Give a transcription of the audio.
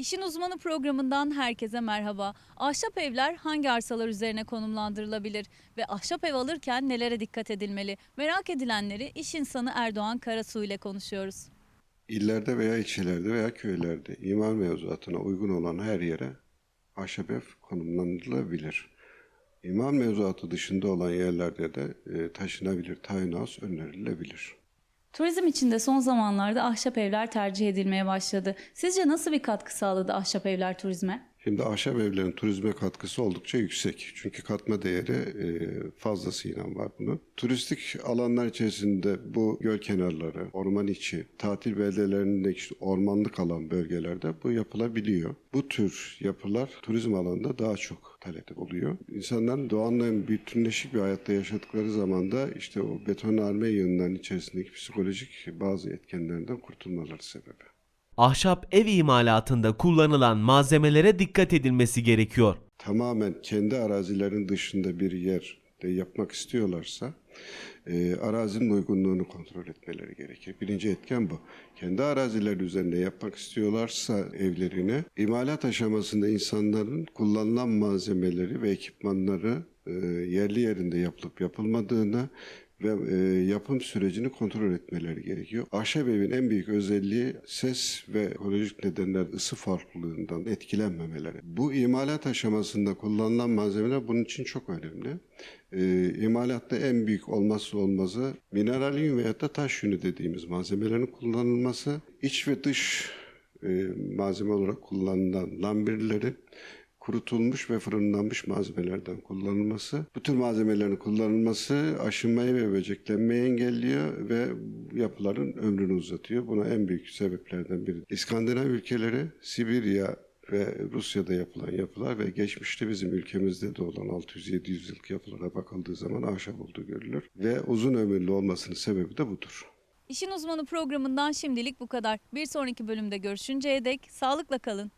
İşin Uzmanı programından herkese merhaba. Ahşap evler hangi arsalar üzerine konumlandırılabilir ve ahşap ev alırken nelere dikkat edilmeli? Merak edilenleri iş insanı Erdoğan Karasu ile konuşuyoruz. İllerde veya ilçelerde veya köylerde imar mevzuatına uygun olan her yere ahşap ev konumlandırılabilir. İmar mevzuatı dışında olan yerlerde de e, taşınabilir house önerilebilir. Turizm içinde son zamanlarda ahşap evler tercih edilmeye başladı. Sizce nasıl bir katkı sağladı ahşap evler turizme? Şimdi ahşap evlerin turizme katkısı oldukça yüksek. Çünkü katma değeri e, fazlasıyla var bunun. Turistik alanlar içerisinde bu göl kenarları, orman içi, tatil beldelerinde işte ormanlık alan bölgelerde bu yapılabiliyor. Bu tür yapılar turizm alanında daha çok talep oluyor. İnsanların doğanla bütünleşik bir hayatta yaşadıkları zaman da işte o betonarme yığınların içerisindeki psikolojik bazı etkenlerden kurtulmaları sebebi. Ahşap ev imalatında kullanılan malzemelere dikkat edilmesi gerekiyor. tamamen kendi arazilerin dışında bir yerde yapmak istiyorlarsa e, arazinin uygunluğunu kontrol etmeleri gerekir. Birinci etken bu. Kendi arazileri üzerinde yapmak istiyorlarsa evlerini imalat aşamasında insanların kullanılan malzemeleri ve ekipmanları e, yerli yerinde yapılıp yapılmadığını ve e, yapım sürecini kontrol etmeleri gerekiyor. Ahşap evin en büyük özelliği ses ve ekolojik nedenler ısı farklılığından etkilenmemeleri. Bu imalat aşamasında kullanılan malzemeler bunun için çok önemli. E, imalatta en büyük olmazsa olmazı mineral yün veya da taş yünü dediğimiz malzemelerin kullanılması, iç ve dış e, malzeme olarak kullanılan lambirlerin kurutulmuş ve fırınlanmış malzemelerden kullanılması. Bu tür malzemelerin kullanılması aşınmayı ve böceklenmeyi engelliyor ve yapıların ömrünü uzatıyor. Buna en büyük sebeplerden biri. İskandinav ülkeleri, Sibirya ve Rusya'da yapılan yapılar ve geçmişte bizim ülkemizde de olan 600-700 yıllık yapılara bakıldığı zaman ahşap olduğu görülür. Ve uzun ömürlü olmasının sebebi de budur. İşin Uzmanı programından şimdilik bu kadar. Bir sonraki bölümde görüşünceye dek sağlıkla kalın.